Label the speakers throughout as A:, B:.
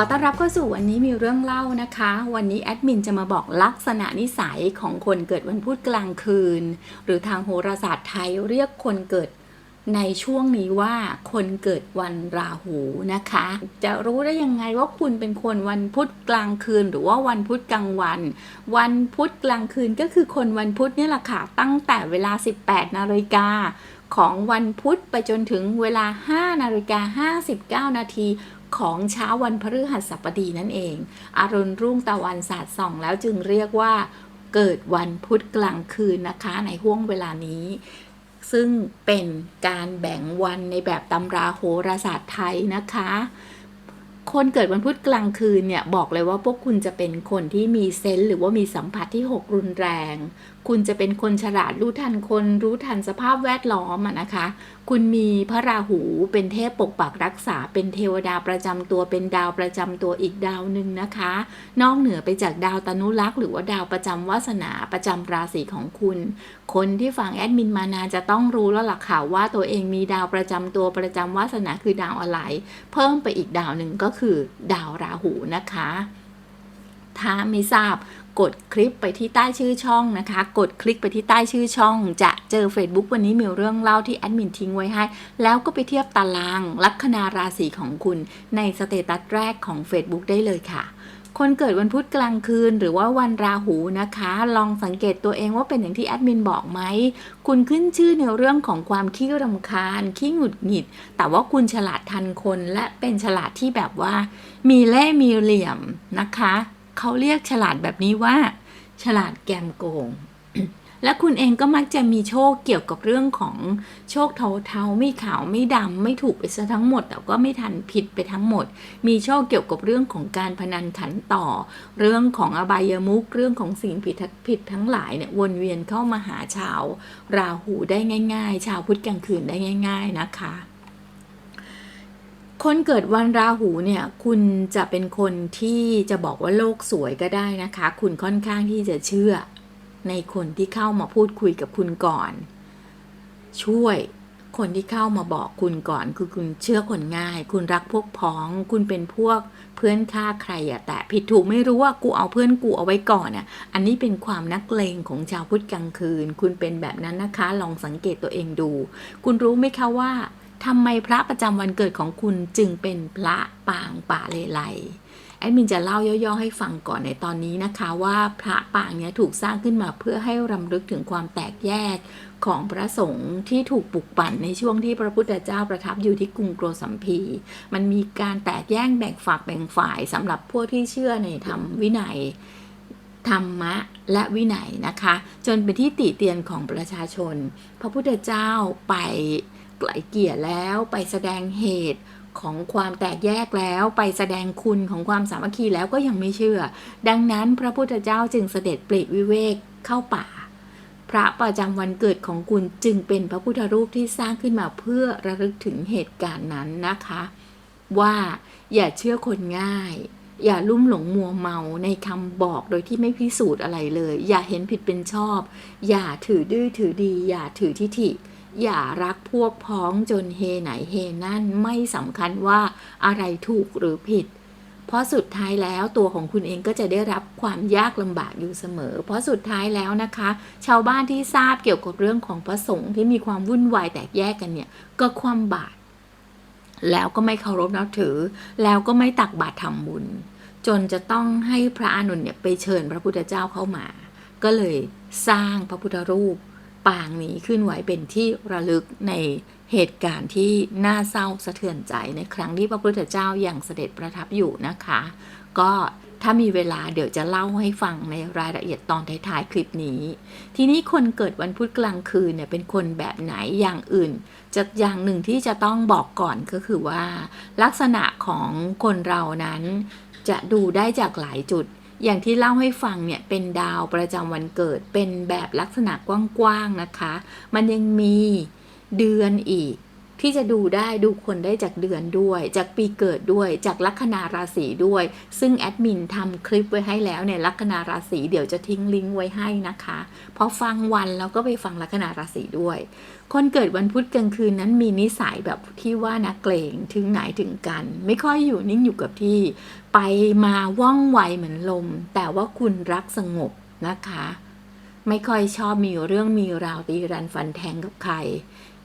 A: ขอต้อนรับเข้าสู่วันนี้มีเรื่องเล่านะคะ วันนี้แอดมินจะมาบอกลักษณะนิสัยของคนเกิดวันพุธกลางคืน หรือทางโหราศาสตร์ไทยเรียกคนเกิดในช่วงนี้ว่าคนเกิดวันราหูนะคะ จะรู้ได้ยังไงว่าคุณเป็นคนวันพุธกลางคืน หรือว่าวันพุธกลางวัน วันพุธกลางคืนก็คือคนวันพุธนี่แหละค่ะตั้งแต่เวลา 18นาฬิกาของวันพุธไปจนถึงเวลา 5นาฬิกา59 นาที ของเช้าวันพฤหัสบดีนั่นเอง อารุณรุ่งตะวันสาดส่อง แล้วจึงเรียกว่าเกิดวันพุธกลางคืนนะคะในห่วงเวลานี้ ซึ่งเป็นการแบ่งวันในแบบตำราโหราศาสตร์ไทยนะคะ คนเกิดวันพุธกลางคืนเนี่ยบอกเลยว่าพวกคุณจะเป็นคนที่มีเซนส์หรือว่ามีสัมผัสที่6รุนแรง คุณจะเป็นคนฉลาดรู้ทันคน รู้ทันสภาพแวดล้อมอะนะคะ คุณมีพระราหูเป็นเทพปกปักรักษา เป็นเทวดาประจำตัวเป็นดาวประจำตัวอีกดาวหนึ่งนะคะ นอกเหนือไปจากดาวตนุรักษ์หรือว่าดาวประจำวาสนาประจำราศีของคุณ คนที่ฟังแอดมินมานานจะต้องรู้แล้วล่ะค่ะว่าตัวเองมีดาวประจำตัวประจำวาสนาคือดาวอะไร เพิ่มไปอีกดาวหนึ่งก็คือ ดาวราหูนะคะ ถ้าไม่ทราบ กดคลิปไปที่ใต้ชื่อช่องนะคะ กดคลิกไปที่ใต้ชื่อช่อง จะเจอ Facebook วันนี้มีเรื่องเล่าที่แอดมินทิ้งไว้ให้ แล้วก็ไปเทียบตาราง ลัคนาราศีของคุณในสเตตัสแรกของ Facebook ได้เลยค่ะคนเกิดวันพุธกลางคืนหรือว่าวันราหูนะคะ ลองสังเกตตัวเองว่าเป็นอย่างที่แอดมินบอกไหม คุณขึ้นชื่อในเรื่องของความขี้รำคาญ ขี้หงุดหงิด แต่ว่าคุณฉลาดทันคนและเป็นฉลาดที่แบบว่า มีเล่มีเหลี่ยมนะคะ เขาเรียกฉลาดแบบนี้ว่า ฉลาดแกมโกง และคุณเองก็มักจะมีโชคเกี่ยวกับเรื่องของโชคเทาๆไม่ขาวไม่ดำไม่ถูกไปซะทั้งหมด แต่ก็ไม่ทันผิดไปทั้งหมด มีโชคเกี่ยวกับเรื่องของการพนันขันต่อ เรื่องของอบายมุกเรื่องของสิ่งผิดผิดทั้งหลายเนี่ยวนเวียนเข้ามาหาชาว ราหูได้ง่าย ๆ ชาวพุธกลางคืนได้ง่าย ๆนะคะ คนเกิดวันราหูเนี่ย คุณจะเป็นคนที่จะบอกว่าโลกสวยก็ได้นะคะ คุณค่อนข้างที่จะเชื่อ ในคนที่เข้ามาพูดคุยกับคุณก่อน ช่วยคนที่เข้ามาบอกคุณก่อน คือคุณเชื่อคนง่าย คุณรักพวกพ้อง คุณเป็นพวกเพื่อนฆ่าใครอะแต่ผิดถูกไม่รู้ว่ากูเอาเพื่อนกูเอาไว้ก่อนอะอันนี้เป็นความนักเลงของชาวพุทธกลางคืน คุณเป็นแบบนั้นนะคะ ลองสังเกตตัวเองดู คุณรู้ไหมคะว่า ทำไมพระประจำวันเกิดของคุณจึงเป็นพระปางป่าเลไลแอดมินจะเล่าย่อๆให้ฟังก่อนในตอนนี้นะคะว่าพระปางเนี้ยถูกสร้างขึ้นมาเพื่อให้รำลึกถึงความแตกแยกของพระสงฆ์ที่ถูกปลุกปั่นในช่วงที่พระพุทธเจ้าประทับอยู่ที่กรุงโกสัมพี มันมีการแตกแยกแบ่งฝักแบ่งฝ่ายสำหรับพวกที่เชื่อในธรรมวินัยธรรมะและวินัยนะคะ จนเป็นที่ติเตียนของประชาชน พระพุทธเจ้าไป ไกลเกี่ยแล้วไปแสดงเหตุของความแตกแยกแล้วไปแสดงคุณของความสามัคคีแล้วก็ยังไม่เชื่อ ดังนั้นพระพุทธเจ้าจึงเสด็จปลีกวิเวกเข้าป่า พระประจำวันเกิดของคุณจึงเป็นพระพุทธรูปที่สร้างขึ้นมาเพื่อระลึกถึงเหตุการณ์นั้นนะคะ ว่าอย่าเชื่อคนง่าย อย่าลุ่มหลงมัวเมาในคำบอกโดยที่ไม่พิสูจน์อะไรเลย อย่าเห็นผิดเป็นชอบ อย่าถือดื้อถือดี อย่าถือทิฐิ อย่ารักพวกพ้องจนเฮไหนเฮนั่นไม่สำคัญว่าอะไรถูกหรือผิด เพราะสุดท้ายแล้วตัวของคุณเองก็จะได้รับความยากลำบากอยู่เสมอ เพราะสุดท้ายแล้วนะคะ ชาวบ้านที่ทราบเกี่ยวกับเรื่องของพระสงฆ์ที่มีความวุ่นวายแตกแยกกันเนี่ยก็ความบาตรแล้วก็ไม่เคารพนับถือ แล้วก็ไม่ตักบาตรทำบุญ จนจะต้องให้พระอานนเนี่ยไปเชิญพระพุทธเจ้าเข้ามา ก็เลยสร้างพระพุทธรูป ปางนี้ขึ้นไว้เป็นที่ระลึกในเหตุการณ์ที่น่าเศร้าสะเทือนใจในครั้งที่พระพุทธเจ้ายัางเสด็จประทับอยู่นะคะ ก็ถ้ามีเวลาเดี๋ยวจะเล่าให้ฟังในรายละเอียดตอนท้ายๆคลิปนี้ ทีนี้คนเกิดวันพุธกลางคืนเนี่ยเป็นคนแบบไหนอย่างอื่น จะอย่างหนึ่งที่จะต้องบอกก่อนก็คือว่า ลักษณะของคนเรานั้นจะดูได้จากหลายจุด อย่างที่เล่าให้ฟังเนี่ยเป็นดาวประจำวันเกิดเป็นแบบลักษณะกว้างๆนะคะ มันยังมีเดือนอีก ที่จะดูได้ดูคนได้จากเดือนด้วย จากปีเกิดด้วย จากลัคนาราศีด้วย ซึ่งแอดมินทำคลิปไว้ให้แล้วเนี่ยลัคนาราศีเดี๋ยวจะทิ้งลิงก์ไว้ให้นะคะพอฟังวันแล้วก็ไปฟังลัคนาราศีด้วย คนเกิดวันพุธกลางคืนนั้นมีนิสัยแบบที่ว่านักเกรงถึงไหนถึงกัน ไม่ค่อยอยู่นิ่งอยู่กับที่ ไปมาว่องไวเหมือนลม แต่ว่าคุณรักสงบนะคะ ไม่ค่อยชอบมีเรื่องมีราวตีรันฟันแทงกับใคร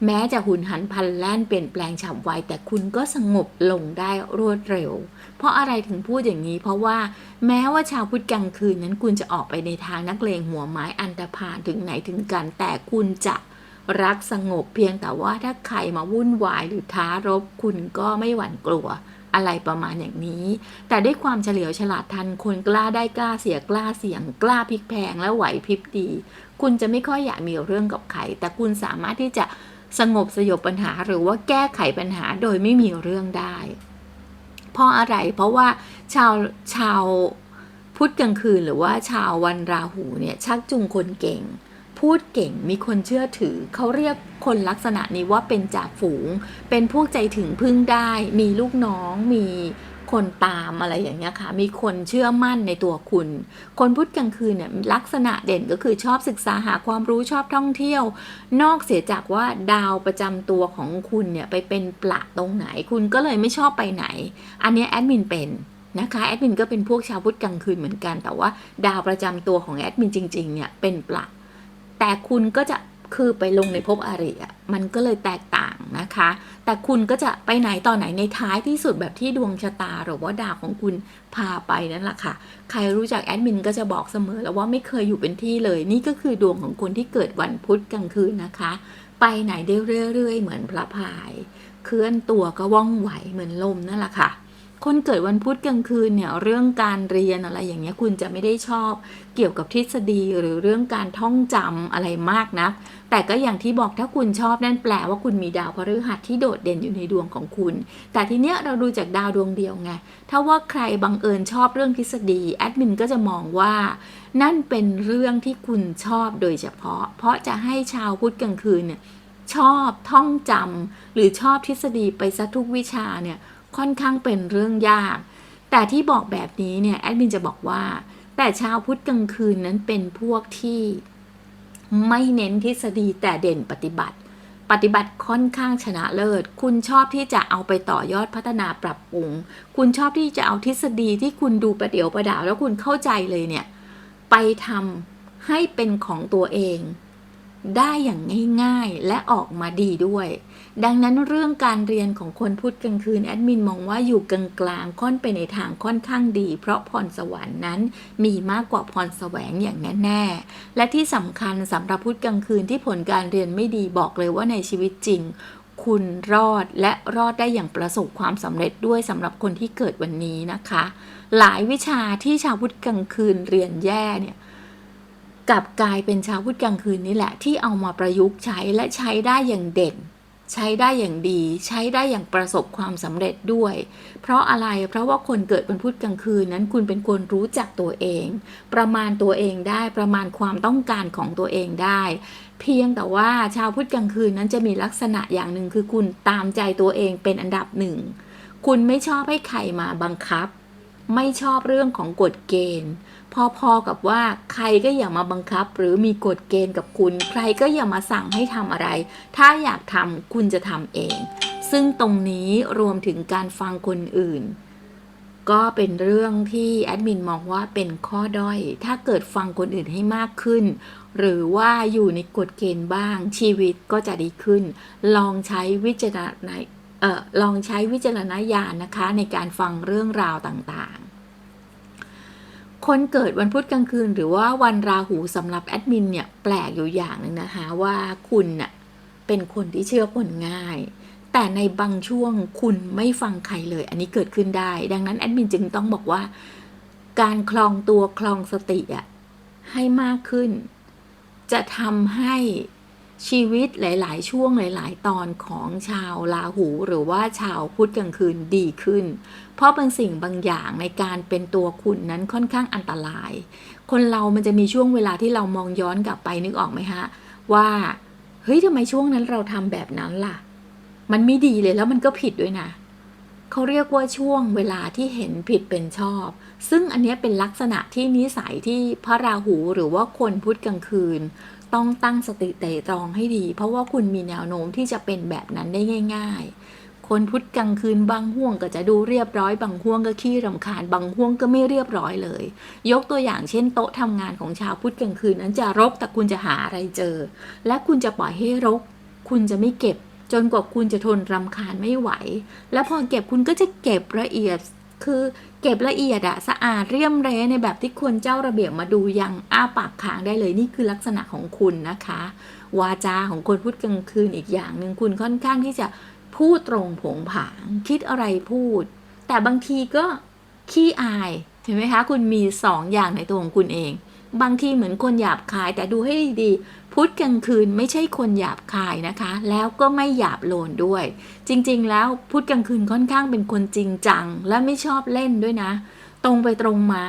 A: แม้จะหุนหันพันแล่นเปลี่ยนแปลงฉับไวแต่คุณก็สงบลงได้รวดเร็ว เพราะอะไรถึงพูดอย่างนี้ เพราะว่าแม้ว่าชาวพุทธกลางคืนนั้นคุณจะออกไปในทางนักเลงหัวไม้อันตรพานถึงไหนถึงกัน แต่คุณจะรักสงบเพียงแต่ว่าถ้าใครมาวุ่นวายหรือท้ารบคุณก็ไม่หวั่นกลัวอะไรประมาณอย่างนี้ แต่ด้วยความเฉลียวฉลาดทันคนกล้าได้กล้าเสียกล้าเสี่ยง กล้าพลิกแพงและไหวพริบดี คุณจะไม่ค่อยอยากมีเรื่องกับใครแต่คุณสามารถที่จะ สงบสยบปัญหาหรือว่าแก้ไขปัญหาโดยไม่มีเรื่องได้ เพราะอะไรเพราะว่าชาวชาวพุธกลางคืนหรือว่าชาววันราหูเนี่ยชักจูงคนเก่ง พูดเก่งมีคนเชื่อถือ เขาเรียกคนลักษณะนี้ว่าเป็นจ่าฝูง เป็นพวกใจถึงพึ่งได้ มีลูกน้องมี คนตามอะไรอย่างเงี้ยค่ะ มีคนเชื่อมั่นในตัวคุณ คนพุธกลางคืนเนี่ยลักษณะเด่นก็คือชอบศึกษาหาความรู้ชอบท่องเที่ยว นอกเสียจากว่าดาวประจำตัวของคุณเนี่ยไปเป็นประตรงไหน คุณก็เลยไม่ชอบไปไหน อันนี้แอดมินเป็นนะคะแอดมินก็เป็นพวกชาวพุธกลางคืนเหมือนกัน แต่ว่าดาวประจำตัวของแอดมินจริงๆเนี่ยเป็นปลักแต่คุณก็จะ คือไปลงในภพอริอะมันก็เลยแตกต่างนะคะ แต่คุณก็จะไปไหนต่อไหนในท้ายที่สุดแบบที่ดวงชะตา หรือว่าดาวของคุณพาไปนั่นแหละค่ะ ใครรู้จักแอดมินก็จะบอกเสมอแล้วว่าไม่เคยอยู่เป็นที่เลย นี่ก็คือดวงของคนที่เกิดวันพุธกลางคืนนะคะ ไปไหนได้เรื่อยๆเหมือนพระพาย เคลื่อนตัวก็ว่องไหวเหมือนลมนั่นแหละค่ะ คนเกิดวันพุธกลางคืนเนี่ยเรื่องการเรียนอะไรอย่างเงี้ยคุณจะไม่ได้ชอบเกี่ยวกับทฤษฎีหรือเรื่องการท่องจำอะไรมากนะแต่ก็อย่างที่บอกถ้าคุณชอบนั่นแปลว่าคุณมีดาวพฤหัสที่โดดเด่นอยู่ในดวงของคุณ แต่ทีเนี้ยเราดูจากดาวดวงเดียวไงถ้าว่าใครบังเอิญชอบเรื่องทฤษฎีแอดมินก็จะมองว่านั่นเป็นเรื่องที่คุณชอบโดยเฉพาะ เพราะจะให้ชาวพุธกลางคืนเนี่ยชอบท่องจำหรือชอบทฤษฎีไปซะทุกวิชาเนี่ย ค่อนข้างเป็นเรื่องยาก แต่ที่บอกแบบนี้เนี่ยแอดมินจะบอกว่า แต่ชาวพุทธกลางคืนนั้นเป็นพวกที่ไม่เน้นทฤษฎีแต่เด่นปฏิบัติ ปฏิบัติค่อนข้างชนะเลิศ คุณชอบที่จะเอาไปต่อยอดพัฒนาปรับปรุง คุณชอบที่จะเอาทฤษฎีที่คุณดูประเดี๋ยวประดาวแล้วคุณเข้าใจเลยเนี่ย ไปทำให้เป็นของตัวเอง ได้อย่างง่ายๆ และออกมาดีด้วย ดังนั้นเรื่องการเรียนของคนพูดกลางคืนแอดมินมองว่าอยู่กลางๆค่อนไปในทางค่อนข้างดี เพราะพรสวรรค์นั้นมีมากกว่าพรแสวงอย่างแน่ๆและที่สำคัญสำหรับพุธกลางคืนที่ผลการเรียนไม่ดีบอกเลยว่าในชีวิตจริงคุณรอดและรอดได้อย่างประสบความสำเร็จด้วยสำหรับคนที่เกิดวันนี้นะคะ หลายวิชาที่ชาวพุทธกลางคืนเรียนแย่เนี่ย กลับกลายเป็นชาวพุทธกลางคืนนี่แหละ ที่เอามาประยุกต์ใช้และใช้ได้อย่างเด่น ใช้ได้อย่างดี ใช้ได้อย่างประสบความสำเร็จด้วย เพราะอะไรเพราะว่าคนเกิดวันพุธกลางคืนนั้นคุณเป็นคนรู้จักตัวเอง ประมาณตัวเองได้ประมาณความต้องการของตัวเองได้ เพียงแต่ว่าชาวพุธกลางคืนนั้นจะมีลักษณะอย่างหนึ่งคือคุณตามใจตัวเองเป็นอันดับหนึ่งคุณไม่ชอบให้ใครมาบังคับ ไม่ชอบเรื่องของกฎเกณฑ์ พอๆกับว่าใครก็อย่ามาบังคับ หรือมีกฎเกณฑ์กับคุณ ใครก็อย่ามาสั่งให้ทำอะไร ถ้าอยากทำคุณจะทำเอง ซึ่งตรงนี้รวมถึงการฟังคนอื่น ก็เป็นเรื่องที่แอดมินมองว่าเป็นข้อด้อย ถ้าเกิดฟังคนอื่นให้มากขึ้น หรือว่าอยู่ในกฎเกณฑ์บ้าง ชีวิตก็จะดีขึ้น ลองใช้วิจารณเออลองใช้วิจารณญาณนะคะ ในการฟังเรื่องราวต่างๆ คนเกิดวันพุธกลางคืน หรือว่าวันราหูสำหรับแอดมินเนี่ยแปลกอยู่อย่างหนึ่งนะคะว่าคุณน่ะเป็นคนที่เชื่อคนง่าย แต่ในบางช่วงคุณไม่ฟังใครเลย อันนี้เกิดขึ้นได้ ดังนั้นแอดมินจึงต้องบอกว่า การคลองตัวคลองสติอะให้มากขึ้น จะทำให้ ชีวิตหลาย ๆ ช่วงหลาย ๆ ตอนของชาวลาหูหรือว่าชาวพุธกลางคืนดีขึ้น เพราะบางสิ่งบางอย่างในการเป็นตัวคุณนั้นค่อนข้างอันตราย คนเรามันจะมีช่วงเวลาที่เรามองย้อนกลับไปนึกออกไหมฮะ ว่าเฮ้ยทำไมช่วงนั้นเราทำแบบนั้นล่ะ มันไม่ดีเลยแล้วมันก็ผิดด้วยนะเขาเรียกว่าช่วงเวลาที่เห็นผิดเป็นชอบ ซึ่งอันนี้เป็นลักษณะที่นิสัยที่พระราหูหรือว่าคนพุธกลางคืน ต้องตั้งสติเตตรองให้ดี เพราะว่าคุณมีแนวโน้มที่จะเป็นแบบนั้นได้ง่าย ๆ คนพุธกลางคืนบางห่วงก็จะดูเรียบร้อยบางห่วงก็ขี้รำคาญบางห่วงก็ไม่เรียบร้อยเลย ยกตัวอย่างเช่น โต๊ะทำงานของชาวพุธกลางคืนนั้นจะรกแต่คุณจะหาอะไรเจอ และคุณจะปล่อยให้รก คุณจะไม่เก็บจนกว่าคุณจะทนรำคาญไม่ไหว แล้วพอเก็บคุณก็จะเก็บละเอียด คือเก็บละเอียดอะสะอาดเรียมเรในแบบที่ควรเจ้าระเบียบมาดูยังอ้าปากค้างได้เลยนี่คือลักษณะของคุณนะคะ วาจาของคนพูดกลางคืนอีกอย่างหนึ่งคุณค่อนข้างที่จะพูดตรงผงผาง คิดอะไรพูด แต่บางทีก็ขี้อายเห็นไหมคะ คุณมีสองอย่างในตัวของคุณเอง บางทีเหมือนคนหยาบคายแต่ดูให้ดี พุธกลางคืนไม่ใช่คนหยาบคายนะคะ แล้วก็ไม่หยาบโลนด้วย จริงๆ แล้วพุธกลางคืนค่อนข้างเป็นคนจริงจัง และไม่ชอบเล่นด้วยนะ ตรงไปตรงมา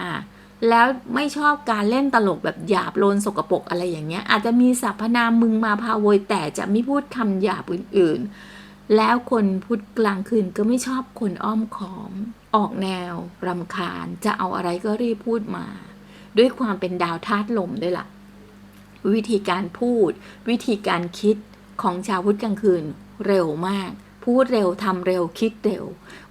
A: แล้วไม่ชอบการเล่นตลกแบบหยาบโลนสกปรกอะไรอย่างเงี้ย อาจจะมีสรรพนามมึงมาพาโวยแต่จะไม่พูดคำหยาบอื่นๆ แล้วคนพุธกลางคืนก็ไม่ชอบคนอ้อมค้อม ออกแนวรำคาญจะเอาอะไรก็รีบพูดมา ด้วยความเป็นดาวธาตุลมด้วยล่ะ วิธีการพูด วิธีการคิดของชาวพุธกลางคืนเร็วมาก พูดเร็วทำเร็วคิดเร็ว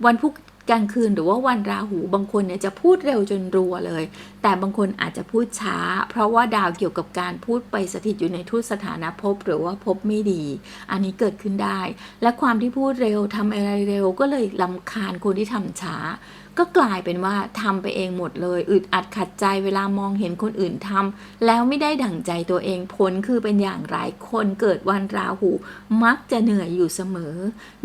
A: วันพุธกลางคืนหรือว่าวันราหูบางคนเนี่ยจะพูดเร็วจนรัวเลย แต่บางคนอาจจะพูดช้า เพราะว่าดาวเกี่ยวกับการพูดไปสถิตอยู่ในทุตสถานะภพหรือว่าภพไม่ดี อันนี้เกิดขึ้นได้ และความที่พูดเร็วทำอะไรเร็วก็เลยลำคาญคนที่ทำช้า ก็กลายเป็นว่าทำไปเองหมดเลย อึดอัดขัดใจเวลามองเห็นคนอื่นทำแล้วไม่ได้ดั่งใจตัวเองผลคือเป็นอย่างไรคนเกิดวันราหู มักจะเหนื่อยอยู่เสมอ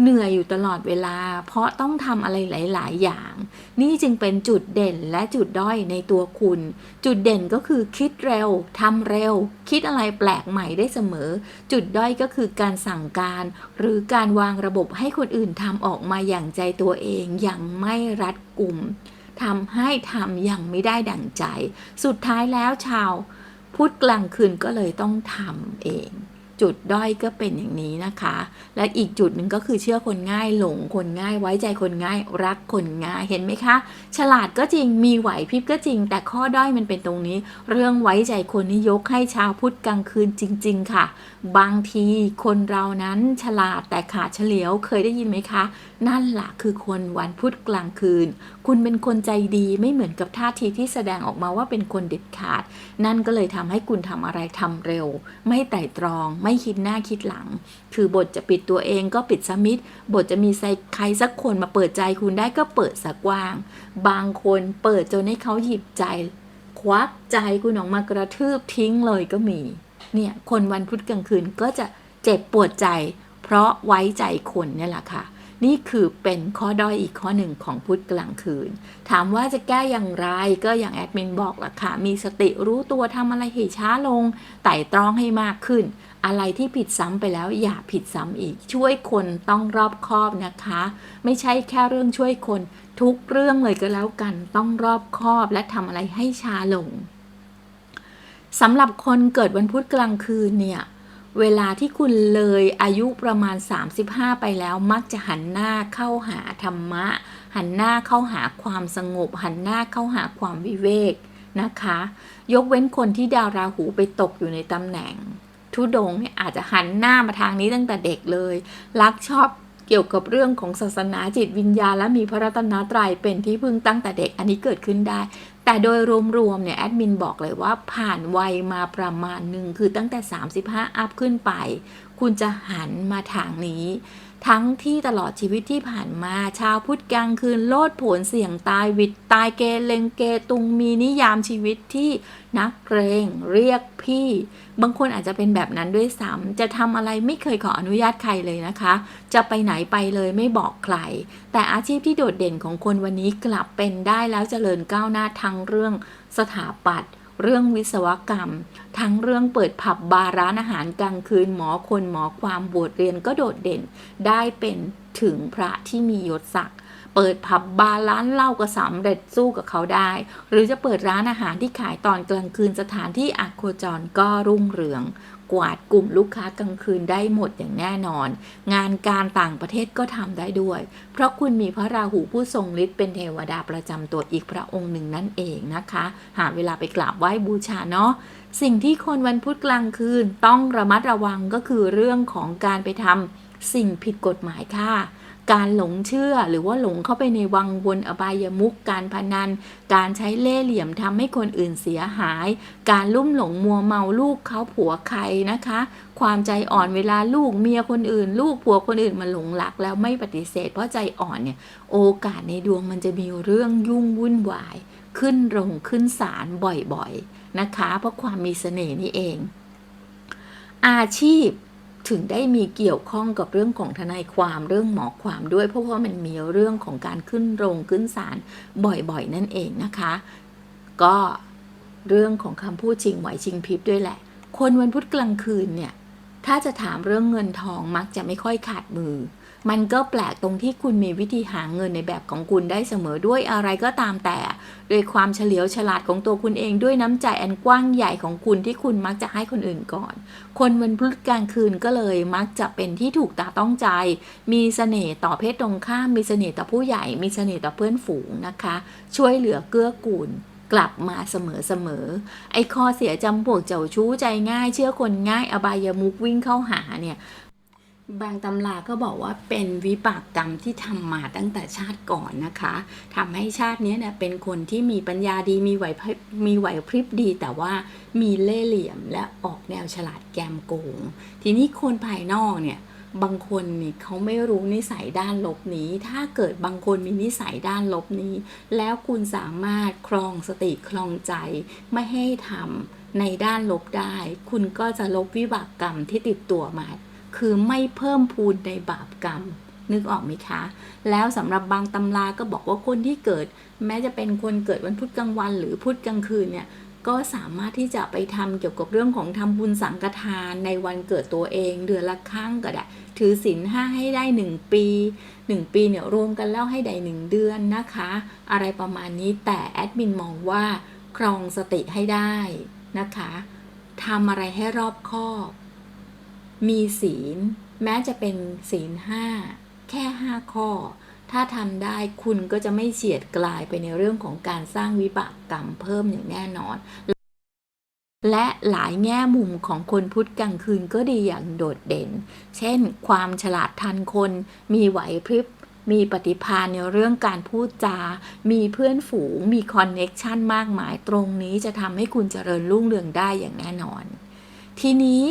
A: เหนื่อยอยู่ตลอดเวลา เพราะต้องทำอะไรหลาย ๆ อย่าง นี่จึงเป็นจุดเด่นและจุดด้อยในตัวคุณ จุดเด่นก็คือคิดเร็วทำเร็ว คิดอะไรแปลกใหม่ได้เสมอ จุดด้อยก็คือการสั่งการ หรือการวางระบบให้คนอื่นทำออกมาอย่างใจตัวเองอย่างไม่รัดกุมทำให้ทำยังไม่ได้ดั่งใจ สุดท้ายแล้วชาวพุทธกลางคืนก็เลยต้องทำเอง จุดด้อยก็เป็นอย่างนี้นะคะ และอีกจุดหนึ่งก็คือเชื่อคนง่ายหลงคนง่าย ไว้ใจคนง่ายรักคนง่ายเห็นไหมคะ ฉลาดก็จริงมีไหวพริบก็จริง แต่ข้อด้อยมันเป็นตรงนี้ เรื่องไว้ใจคนนี่ยกให้ชาวพุทธกลางคืนจริง ๆ ค่ะ บางทีคนเรานั้นฉลาดแต่ขาดเฉลียวเคยได้ยินไหมคะ นั่นแหละคือคนวันพุธกลางคืน คุณเป็นคนใจดีไม่เหมือนกับท่าทีที่แสดงออกมาว่าเป็นคนเด็ดขาด นั่นก็เลยทำให้คุณทำอะไรทำเร็ว ไม่ไตร่ตรอง ไม่คิดหน้าคิดหลัง คือบทจะปิดตัวเองก็ปิดสมิธบทจะมีใครสักคนมาเปิดใจคุณได้ก็เปิดสักกว้าง บางคนเปิดจนให้เขาหยิบใจ ควักใจคุณออกมากระทืบทิ้งเลยก็มี เนี่ยคนวันพุธกลางคืนก็จะเจ็บปวดใจ เพราะไว้ใจคนเนี่ยแหละค่ะ นี่คือเป็นข้อด้อยอีกข้อหนึ่งของพุธกลางคืน ถามว่าจะแก้อย่างไรก็อย่างแอดมินบอกล่ะค่ะ มีสติรู้ตัวทำอะไรให้ช้าลง ไต่ตรองให้มากขึ้น อะไรที่ผิดซ้ำไปแล้วอย่าผิดซ้ำอีก ช่วยคนต้องรอบคอบนะคะ ไม่ใช่แค่เรื่องช่วยคน ทุกเรื่องเลยก็แล้วกัน ต้องรอบคอบและทำอะไรให้ช้าลงสำหรับคนเกิดวันพุธกลางคืนเนี่ย เวลาที่คุณเลยอายุประมาณ 35 ไปแล้วมักจะหันหน้าเข้าหาธรรมะ หันหน้าเข้าหาความสงบ หันหน้าเข้าหาความวิเวกนะคะ ยกเว้นคนที่ดาวราหูไปตกอยู่ในตำแหน่ง ทุดงเนี่ยอาจจะหันหน้ามาทางนี้ตั้งแต่เด็กเลย รักชอบเกี่ยวกับเรื่องของศาสนาจิตวิญญาณและมีพระรัตนตรัยเป็นที่พึ่งตั้งแต่เด็กอันนี้เกิดขึ้นได้ แต่โดยรวมๆเนี่ยแอดมินบอกเลยว่าผ่านวัยมาประมาณหนึ่งคือตั้งแต่ 35 อัพขึ้นไป คุณจะหันมาทางนี้ ทั้งที่ตลอดชีวิตที่ผ่านมา ชาวพุทธกลางคืนโลดโผนเสี่ยงตายวิดตายเกเลงเกตุงมีนิยามชีวิตที่นักเกรงเรียกพี่ บางคนอาจจะเป็นแบบนั้นด้วยซ้ำจะทำอะไรไม่เคยขออนุญาตใครเลยนะคะ จะไปไหนไปเลยไม่บอกใคร แต่อาชีพที่โดดเด่นของคนวันนี้กลับเป็นได้แล้วเจริญก้าวหน้าทั้งเรื่องสถาปัตย์ เรื่องวิศวกรรม ทั้งเรื่องเปิดผับบาร์ร้านอาหารกลางคืนหมอคนหมอความบวชเรียนก็โดดเด่น ได้เป็นถึงพระที่มียศศักดิ์เปิดผับบาร์ร้านเหล้าก็สำเร็จสู้กับเขาได้ หรือจะเปิดร้านอาหารที่ขายตอนกลางคืนสถานที่อักโคจรก็รุ่งเรือง กวาดกลุ่มลูกค้ากลางคืนได้หมดอย่างแน่นอน งานการต่างประเทศก็ทำได้ด้วย เพราะคุณมีพระราหูผู้ทรงฤทธิ์เป็นเทวดาประจำตัวอีกพระองค์หนึ่งนั่นเองนะคะ หาเวลาไปกราบไหว้บูชาเนาะสิ่งที่คนวันพุธกลางคืนต้องระมัดระวังก็คือเรื่องของการไปทำ สิ่งผิดกฎหมายค่ะ การหลงเชื่อหรือว่าหลงเข้าไปในวังวนอบายมุกการพนัน การใช้เล่ห์เหลี่ยมทำให้คนอื่นเสียหาย การลุ่มหลงมัวเมาลูกเขาผัวใครนะคะ ความใจอ่อนเวลาลูกเมียคนอื่น ลูกผัวคนอื่นมาหลงรักแล้วไม่ปฏิเสธเพราะใจอ่อนเนี่ย โอกาสในดวงมันจะมีเรื่องยุ่งวุ่นวาย ขึ้นโรงขึ้นศาลบ่อยๆนะคะ เพราะความมีเสน่ห์นี่เอง อาชีพ ถึงได้มีเกี่ยวข้องกับเรื่องของทนายความเรื่องหมอความด้วย เพราะว่ามันมีเรื่องของการขึ้นโรงขึ้นศาลบ่อยๆ นั่นเองนะคะ ก็เรื่องของคำพูดชิงไหวชิงพริบด้วยแหละ คนวันพุธกลางคืนเนี่ย ถ้าจะถามเรื่องเงินทองมักจะไม่ค่อยขาดมือ มันก็แปลกตรงที่คุณมีวิธีหาเงินในแบบของคุณได้เสมอด้วยอะไรก็ตามแต่โดยความเฉลียวฉลาดของตัวคุณเองด้วยน้ำใจอันกว้างใหญ่ของคุณที่คุณมักจะให้คนอื่นก่อน คนวันพุธกลางคืนก็เลยมักจะเป็นที่ถูกตาต้องใจ มีเสน่ห์ต่อเพศตรงข้าม มีเสน่ห์ต่อผู้ใหญ่ มีเสน่ห์ต่อเพื่อนฝูงนะคะ ช่วยเหลือเกื้อกูลกลับมาเสมอเสมอไอ้ข้อเสียจำพวกเจ้าชู้ใจง่าย เชื่อคนง่ายอบายมุกวิ่งเข้าหาเนี่ย บางตำราก็บอกว่าเป็นวิบากกรรมที่ทำมาตั้งแต่ชาติก่อนนะคะทำให้ชาตินี้เนี่ยเป็นคนที่มีปัญญาดีมีไหวพริบมีไหวพริบดี แต่ว่ามีเล่ห์เหลี่ยมและออกแนวฉลาดแกมโกง ทีนี้คนภายนอกเนี่ยบางคนนี่เขาไม่รู้นิสัยด้านลบนี้ ถ้าเกิดบางคนมีนิสัยด้านลบนี้ แล้วคุณสามารถครองสติครองใจไม่ให้ทำในด้านลบได้ คุณก็จะลบวิบากกรรมที่ติดตัวมา คือไม่เพิ่มพูนในบาปกรรม นึกออกไหมคะ แล้วสำหรับบางตำราก็บอกว่าคนที่เกิด แม้จะเป็นคนเกิดวันพุธกลางวัน หรือพุธกลางคืนเนี่ยก็สามารถที่จะไปทำเกี่ยวกับเรื่องของทำบุญสังฆทานในวันเกิดตัวเอง เดือนละครั้งก็ได้ ถือศีลห้าให้ได้หนึ่งปีหนึ่งปีเนี่ยรวมกันแล้วให้ได้หนึ่งเดือนนะคะ อะไรประมาณนี้แต่แอดมินมองว่าครองสติให้ได้นะคะทำอะไรให้รอบคอบ มีศีล แม้จะเป็นศีลห้าแค่ห้าข้อ ถ้าทำได้คุณก็จะไม่เฉียดกลายไปในเรื่องของการสร้างวิบากกรรมเพิ่มอย่างแน่นอน และหลายแง่มุมของคนพุทธกลางคืนก็ดีอย่างโดดเด่น เช่น ความฉลาดทันคน มีไหวพริบมีปฏิภาณในเรื่องการพูดจา มีเพื่อนฝูง มีคอนเน็กชันมากมาย ตรงนี้จะทำให้คุณเจริญรุ่งเรืองได้อย่างแน่นอน ทีนี้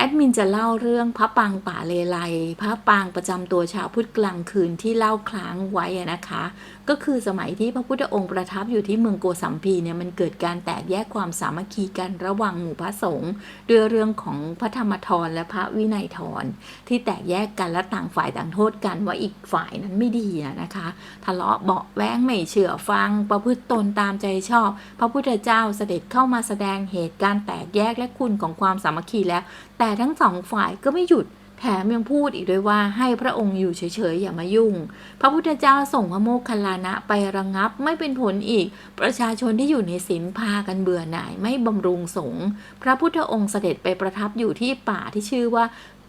A: แอดมินจะเล่าเรื่องพระปางป่าเลไลพระปางประจำตัวชาวพุทธกลางคืนที่เล่าค้างไว้นะคะ ก็คือสมัยที่พระพุทธองค์ประทับอยู่ที่เมืองโกสัมพีเนี่ยมันเกิดการแตกแยกความสามัคคีกันระหว่างหมู่พระสงฆ์ด้วยเรื่องของพระธรรมทรและพระวินัยทรที่แตกแยกกันและต่างฝ่ายต่างโทษกันว่าอีกฝ่ายนั้นไม่ดีนะคะ ทะเลาะเบาะแว้งไม่เชื่อฟัง ประพฤติตนตามใจชอบ พระพุทธเจ้าเสด็จเข้ามาแสดงเหตุการณ์แตกแยกและคุณของความสามัคคีแล้ว แต่ทั้งสองฝ่ายก็ไม่หยุดแถมยังพูดอีกด้วยว่าให้พระองค์อยู่เฉยๆอย่ามายุ่ง พระพุทธเจ้าส่งพระโมคคัลลานะไประงงับไม่เป็นผลอีก ประชาชนที่อยู่ในศีลพากันเบื่อหน่ายไม่บำรุงสงฆ์พระพุทธองค์เสด็จไปประทับอยู่ที่ป่าที่ชื่อว่า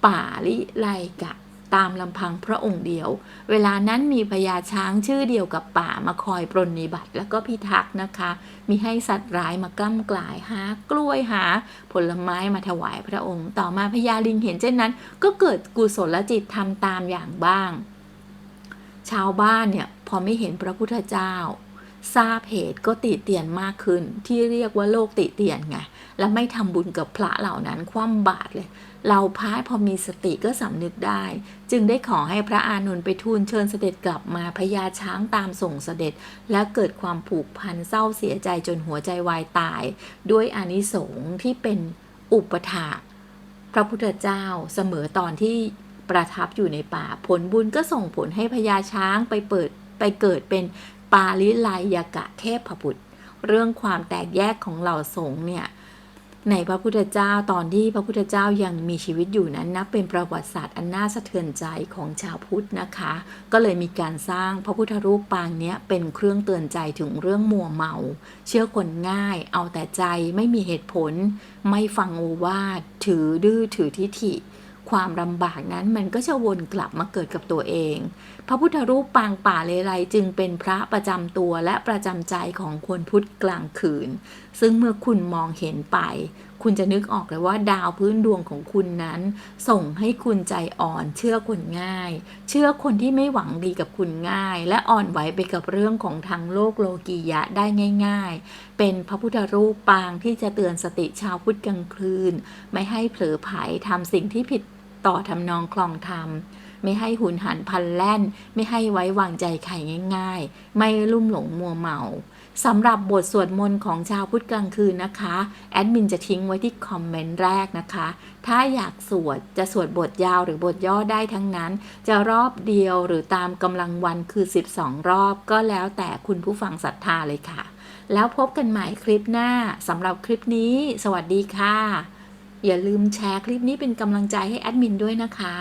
A: ป่าลิไลกะ ตามลำพังพระองค์เดียว เวลานั้นมีพญาช้างชื่อเดียวกับป่ามาคอยปรนนิบัติแล้วก็พิทักษ์นะคะ มีให้สัตว์ร้ายมากล้ำกลายหากล้วยหา ผลไม้มาถวายพระองค์ ต่อมาพญาลิงเห็นเช่นนั้น ก็เกิดกุศลจิตทำตามอย่างบ้าง ชาวบ้านเนี่ยพอไม่เห็นพระพุทธเจ้าทราบเหตุก็ติเตียนมากขึ้น ที่เรียกว่าโลกติเตียนไง และไม่ทำบุญกับพระเหล่านั้นคว่ำบาตรเลย เราพายพอมีสติก็สำนึกได้ จึงได้ขอให้พระอานนท์ไปทูลเชิญเสด็จกลับมาพญาช้างตามส่งเสด็จ และเกิดความผูกพันเศร้าเสียใจจนหัวใจวายตาย ด้วยอานิสงส์ที่เป็นอุปถาพระพุทธเจ้าเสมอตอนที่ประทับอยู่ในป่าผลบุญก็ส่งผลให้พญาช้างไปเปิดไปเกิดเป็นปาลิไลยกะเทพบุตร เรื่องความแตกแยกของเหล่าสงเนี่ย ในพระพุทธเจ้าตอนที่พระพุทธเจ้ายังมีชีวิตอยู่นั้นนับเป็นประวัติศาสตร์อันน่าสะเทือนใจของชาวพุทธนะคะ ก็เลยมีการสร้างพระพุทธรูปปางนี้เป็นเครื่องเตือนใจถึงเรื่องมัวเมา เชื่อคนง่าย เอาแต่ใจไม่มีเหตุผล ไม่ฟังโอวาทถือดื้อถือทิฐิ ความลำบากนั้นมันก็จะวนกลับมาเกิดกับตัวเอง พระพุทธรูปปางป่าเลไลจึงเป็นพระประจำตัวและประจำใจของคนพุทธกลางคืน ซึ่งเมื่อคุณมองเห็นไป คุณจะนึกออกเลยว่าดาวพื้นดวงของคุณนั้น ส่งให้คุณใจอ่อน เชื่อคนง่าย เชื่อคนที่ไม่หวังดีกับคุณง่าย และอ่อนไหวไปกับเรื่องของทางโลกโลกียะได้ง่าย ๆ เป็นพระพุทธรูปปางที่จะเตือนสติชาวพุทธกลางคืน ไม่ให้เผลอไผลทำสิ่งที่ผิด ต่อทำนองคลองธรรม ไม่ให้หุนหันพันแล่น ไม่ให้ไว้วางใจใครง่าย ๆ ไม่ลุ่มหลงมัวเมาสำหรับบทสวดมนต์ของชาวพุทธกลางคืนนะคะ แอดมินจะทิ้งไว้ที่คอมเมนต์แรกนะคะ ถ้าอยากสวดจะสวดบทยาวหรือบทย่อได้ทั้งนั้น จะรอบเดียวหรือตามกำลังวันคือ 12 รอบก็แล้วแต่คุณผู้ฟังศรัทธาเลยค่ะ แล้วพบกันใหม่คลิปหน้าสำหรับคลิปนี้ สวัสดีค่ะ อย่าลืมแชร์คลิปนี้เป็นกำลังใจให้แอดมินด้วยนะคะ